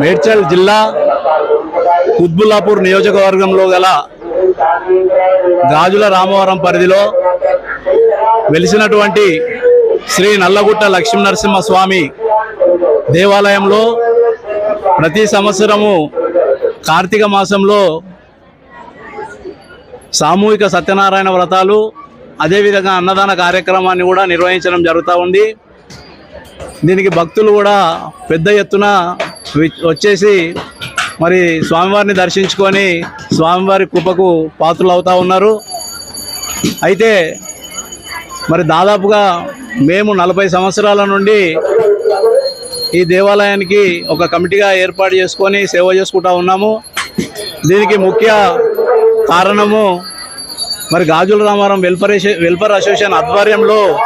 మేడ్చల్ జిల్లా కుత్బుల్లాపూర్ నియోజకవర్గంలో గల గాజుల రామవరం పరిధిలో వెలిసినటువంటి శ్రీ నల్లగుట్ట లక్ష్మీనరసింహస్వామి దేవాలయంలో ప్రతి సంవత్సరము కార్తీక మాసంలో సామూహిక సత్యనారాయణ వ్రతాలు అదేవిధంగా అన్నదాన కార్యక్రమాన్ని కూడా నిర్వహించడం జరుగుతూ ఉంది. దీనికి భక్తులు కూడా పెద్ద ఎత్తున వచ్చేసి మరి స్వామివారిని దర్శించుకొని స్వామివారి కృపకు పాత్రలు అవుతూ ఉన్నారు. అయితే మరి దాదాపుగా మేము నలభై సంవత్సరాల నుండి ఈ దేవాలయానికి ఒక కమిటీగా ఏర్పాటు చేసుకొని సేవ చేసుకుంటా ఉన్నాము. దీనికి ముఖ్య కారణము మరి గాజుల రామారం వెల్ఫర్ అసో- వెల్ఫర్ అసోసియేషన్ ఆధ్వర్యంలో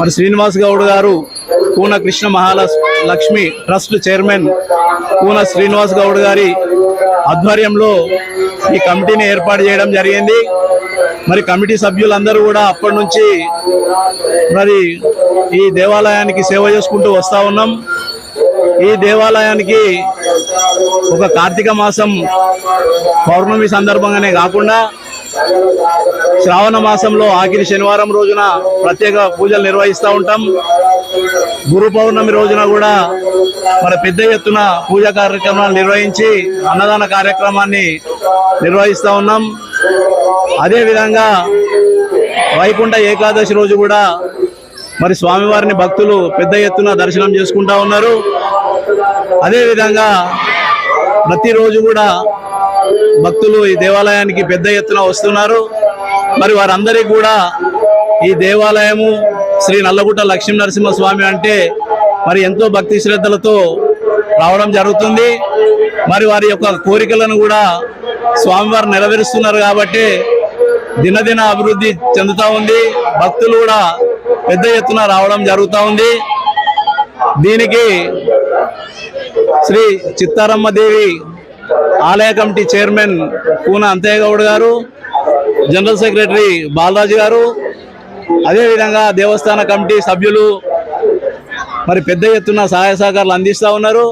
మరి శ్రీనివాస్ గౌడ్ గారు కూన కృష్ణ మహాలక్ష్మి లక్ష్మి ట్రస్ట్ చైర్మన్ కూన శ్రీనివాస్ గౌడ్ గారి ఆధ్వర్యంలో ఈ కమిటీని ఏర్పాటు చేయడం జరిగింది. మరి కమిటీ సభ్యులందరూ కూడా అప్పటి నుంచి మరి ఈ దేవాలయానికి సేవ చేసుకుంటూ వస్తూ ఉన్నాం. ఈ దేవాలయానికి ఒక కార్తీక మాసం పౌర్ణమి సందర్భంగానే కాకుండా శ్రావణ మాసంలో ఆఖరి శనివారం రోజున ప్రత్యేక పూజలు నిర్వహిస్తూ ఉంటాం. గురు పౌర్ణమి రోజున కూడా మన పెద్ద ఎత్తున పూజా కార్యక్రమాలు నిర్వహించి అన్నదాన కార్యక్రమాన్ని నిర్వహిస్తూ ఉన్నాం. అదేవిధంగా వైకుంఠ ఏకాదశి రోజు కూడా మరి స్వామివారిని భక్తులు పెద్ద ఎత్తున దర్శనం చేసుకుంటా ఉన్నారు. అదేవిధంగా ప్రతిరోజు కూడా భక్తులు ఈ దేవాలయానికి పెద్ద ఎత్తున వస్తున్నారు. మరి వారందరికీ కూడా ఈ దేవాలయము శ్రీ నల్లగుట్ట లక్ష్మీ నరసింహస్వామి అంటే మరి ఎంతో భక్తి శ్రద్ధలతో రావడం జరుగుతుంది. మరి వారి యొక్క కోరికలను కూడా స్వామివారు నెరవేరుస్తున్నారు కాబట్టి దినదిన అభివృద్ధి చెందుతూ ఉంది. భక్తులు కూడా పెద్ద ఎత్తున రావడం జరుగుతూ ఉంది. దీనికి శ్రీ చిత్తారమ్మ దేవి ఆలయ committee chairman Puna Antayya Goud garu general secretary Balaraju గారు అదేవిధంగా దేవస్థాన కమిటీ సభ్యులు మరి పెద్ద ఎత్తున సహాయ సహకారాలు అందిస్తూ ఉన్నారు.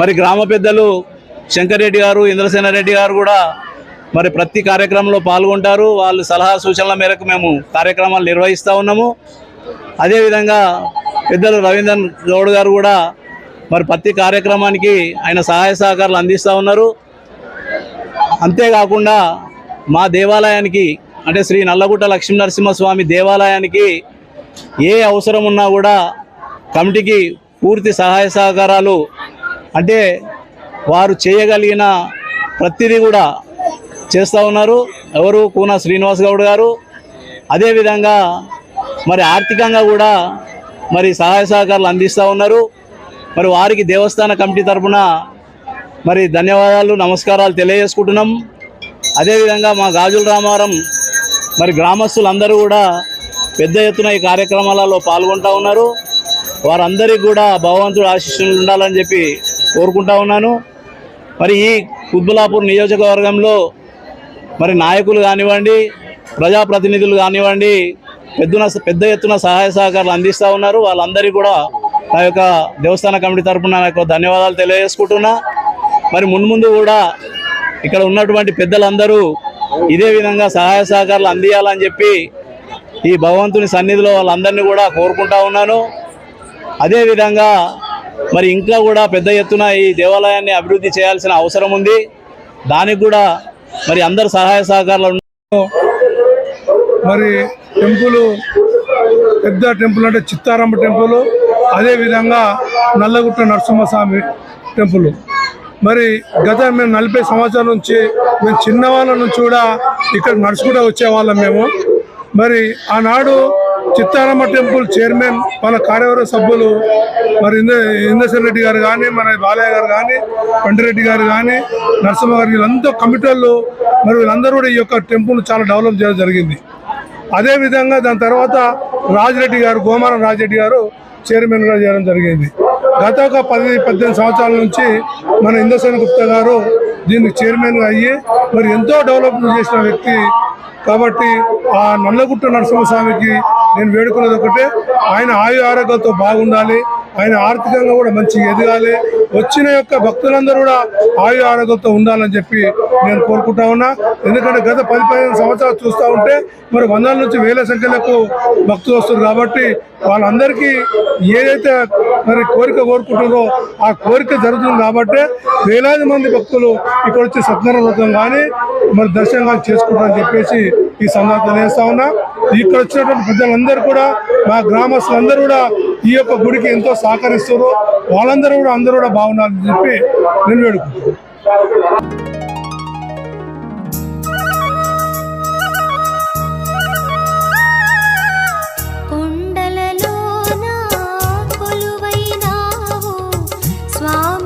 మరి గ్రామ పెద్దలు శంకర్రెడ్డి గారు ఇంద్రసేన రెడ్డి గారు కూడా మరి ప్రతి కార్యక్రమంలో పాల్గొంటారు. వాళ్ళు సలహా సూచనల మేరకు మేము కార్యక్రమాలు నిర్వహిస్తూ ఉన్నాము. అదేవిధంగా పెద్దలు రవీంద్ర గౌడ్ గారు కూడా మరి ప్రతి కార్యక్రమానికి ఆయన సహాయ సహకారాలు అందిస్తూ ఉన్నారు. అంతేకాకుండా మా దేవాలయానికి అంటే శ్రీ నల్లగుట్ట లక్ష్మీనరసింహస్వామి దేవాలయానికి ఏ అవసరం ఉన్నా కూడా కమిటీకి పూర్తి సహాయ సహకారాలు అంటే వారు చేయగలిగిన ప్రతిదీ కూడా చేస్తూ ఉన్నారు. ఎవరు? కూన శ్రీనివాస్ గౌడ్ గారు. అదేవిధంగా మరి ఆర్థికంగా కూడా మరి సహాయ సహకారాలు అందిస్తూ ఉన్నారు. మరి వారికి దేవస్థాన కమిటీ తరఫున మరి ధన్యవాదాలు నమస్కారాలు తెలియజేసుకుంటున్నాం. అదేవిధంగా మా గాజుల రామారం మరి గ్రామస్తులందరూ కూడా పెద్ద ఎత్తున ఈ కార్యక్రమాలలో పాల్గొంటూ ఉన్నారు. వారందరికీ కూడా భగవంతుడు ఆశీస్సులు ఉండాలని చెప్పి కోరుకుంటా ఉన్నాను. మరి ఈ కుత్బులాపూర్ నియోజకవర్గంలో మరి నాయకులు కానివ్వండి ప్రజాప్రతినిధులు కానివ్వండి పెద్దన పెద్ద ఎత్తున సహాయ సహకారాలు అందిస్తూ ఉన్నారు. వాళ్ళందరికీ కూడా నా యొక్క దేవస్థాన కమిటీ తరఫున నా యొక్క ధన్యవాదాలు తెలియజేసుకుంటున్నా. మరి మున్ముందు కూడా ఇక్కడ ఉన్నటువంటి పెద్దలందరూ ఇదే విధంగా సహాయ సహకారాలు అందియాలని చెప్పి ఈ భగవంతుని సన్నిధిలో వాళ్ళందరినీ కూడా కోరుకుంటా ఉన్నాను. అదేవిధంగా మరి ఇంకా కూడా పెద్ద ఎత్తున ఈ దేవాలయాన్ని అభివృద్ధి చేయాల్సిన అవసరం ఉంది. దానికి కూడా మరి అందరు సహాయ సహకారాలు మరి టెంపుల్ పెద్ద టెంపుల్ అంటే చిత్తారమ్మ టెంపుల్ అదేవిధంగా నల్లగుట్ట నరసింహస్వామి టెంపుల్. మరి గత మేము నలభై సంవత్సరాల నుంచి మేము చిన్నవాళ్ళ నుంచి కూడా ఇక్కడ నడుచుకుంటూ వచ్చేవాళ్ళం మేము. మరి ఆనాడు చిత్తారమ్మ టెంపుల్ చైర్మన్ వాళ్ళ కార్యవర్గ సభ్యులు మరి ఇంద ఇంద్రసేన్ రెడ్డి గారు కానీ మన బాలయ్య గారు కానీ పండిరెడ్డి గారు కానీ నరసింహ గారు వీళ్ళంతా కమిటీలు మరి వీళ్ళందరూ కూడా ఈ యొక్క టెంపుల్ చాలా డెవలప్ చేయడం జరిగింది. అదేవిధంగా దాని తర్వాత రాజిరెడ్డి గారు గోమారం రాజిరెడ్డి గారు చైర్మన్గా చేయడం జరిగింది. గత ఒక పది పద్దెనిమిది సంవత్సరాల నుంచి మన ఇందసేన గుప్తా గారు దీనికి చైర్మన్గా అయ్యి మరి ఎంతో డెవలప్మెంట్ చేసిన వ్యక్తి. కాబట్టి ఆ నల్లగుట్ట నరసింహస్వామికి నేను వేడుకున్నది ఒకటే. ఆయన ఆయు ఆరోగ్యంతో బాగుండాలి. ఆయన ఆర్థికంగా కూడా మంచిగా ఎదగాలి. వచ్చిన యొక్క భక్తులందరూ కూడా ఆయు ఆరోగ్యంతో ఉండాలని చెప్పి నేను కోరుకుంటా ఉన్నా. ఎందుకంటే గత పది పదిహేను సంవత్సరాలు చూస్తూ ఉంటే మరి వందల నుంచి వేల సంఖ్యలకు భక్తులు వస్తారు కాబట్టి వాళ్ళందరికీ ఏదైతే మరి కోరిక కోరుకుంటుందో ఆ కోరిక జరుగుతుంది కాబట్టి వేలాది మంది భక్తులు ఇక్కడ వచ్చి సత్యనారాయణ వ్రతం కానీ మరి దర్శనం కానీ చేసుకుంటారని చెప్పేసి ఈ సందర్భంగా తెలియజేస్తా ఉన్నా. ఇక్కడ వచ్చినటువంటి ప్రజలందరూ కూడా మా గ్రామస్తులందరూ కూడా ఈ యొక్క గుడికి ఎంతో సహకరిస్తారు వాళ్ళందరూ కూడా అందరూ కూడా బాగున్నారని చెప్పి నేను వేడుకుంటున్నాను. కొండలలోన స్వామి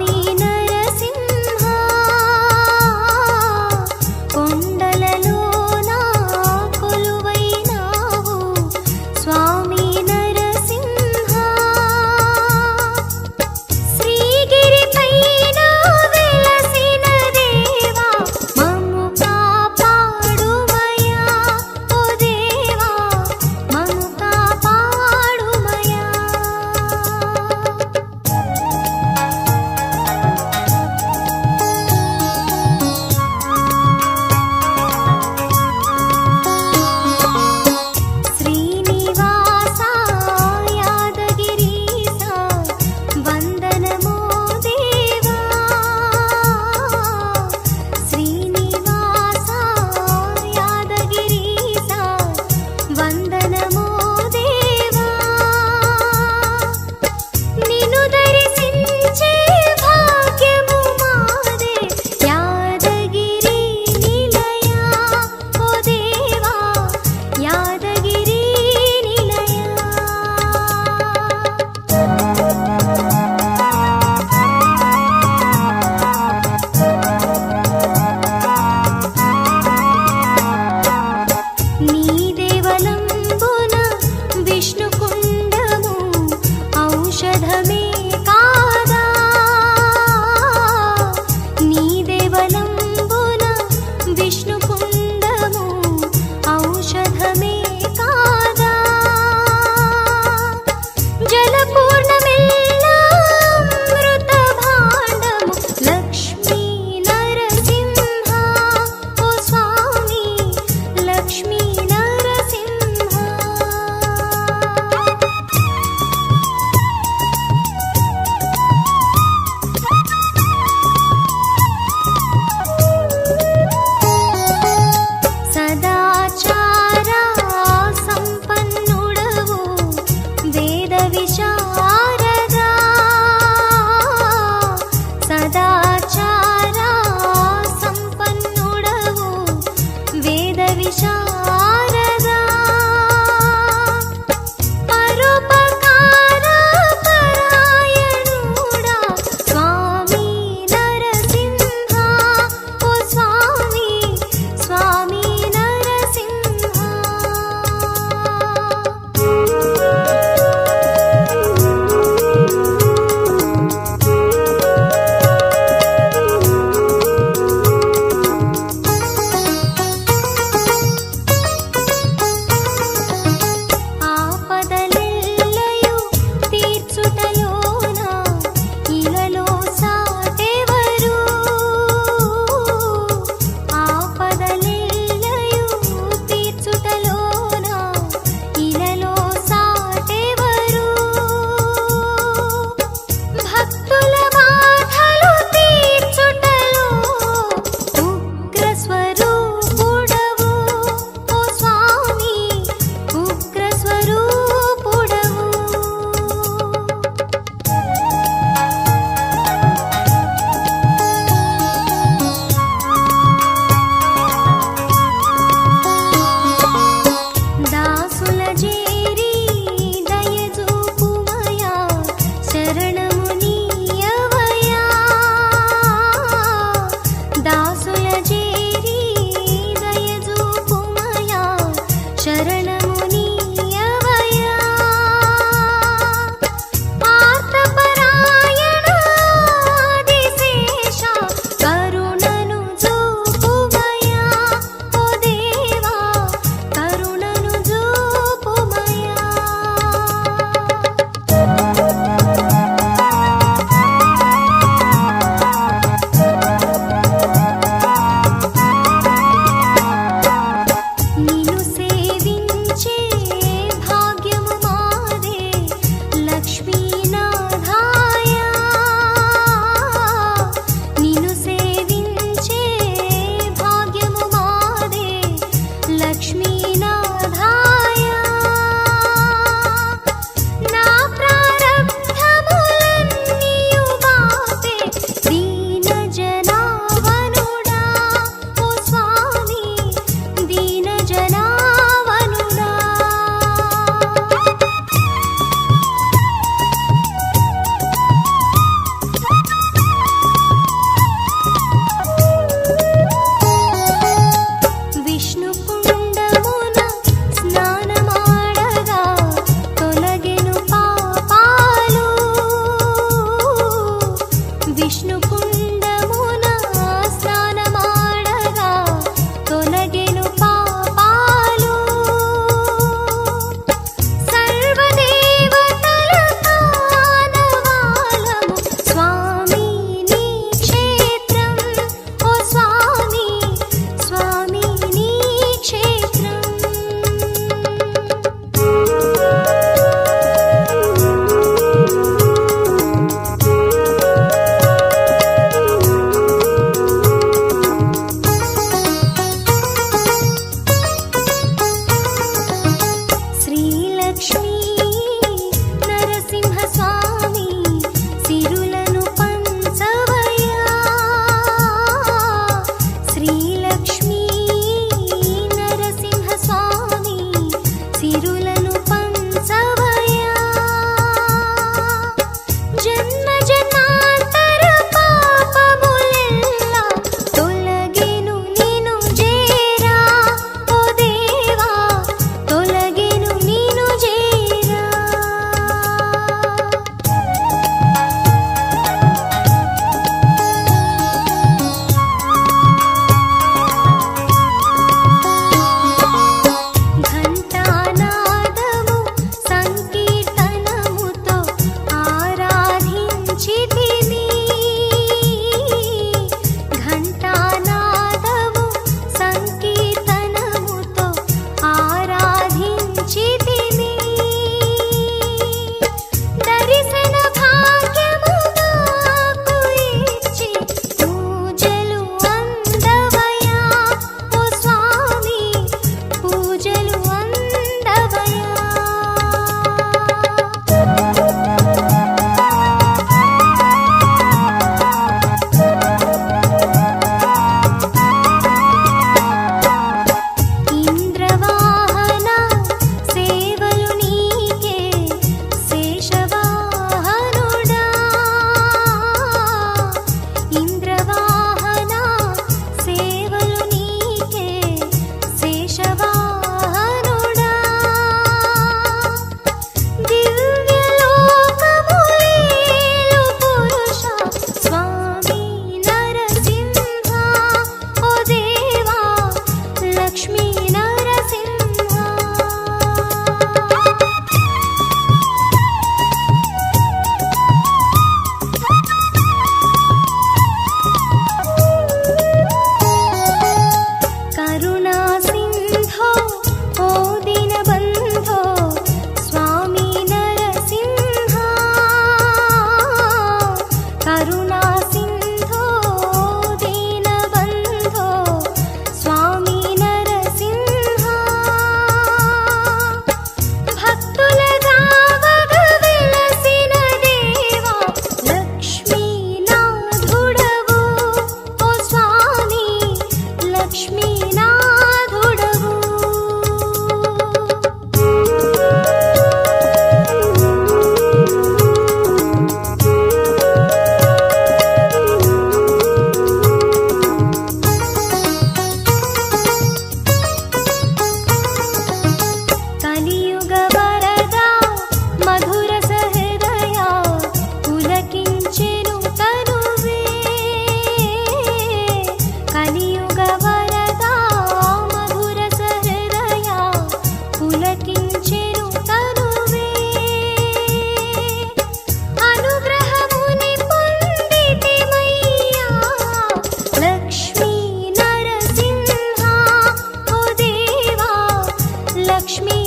ಲಕ್ಷ್ಮೀ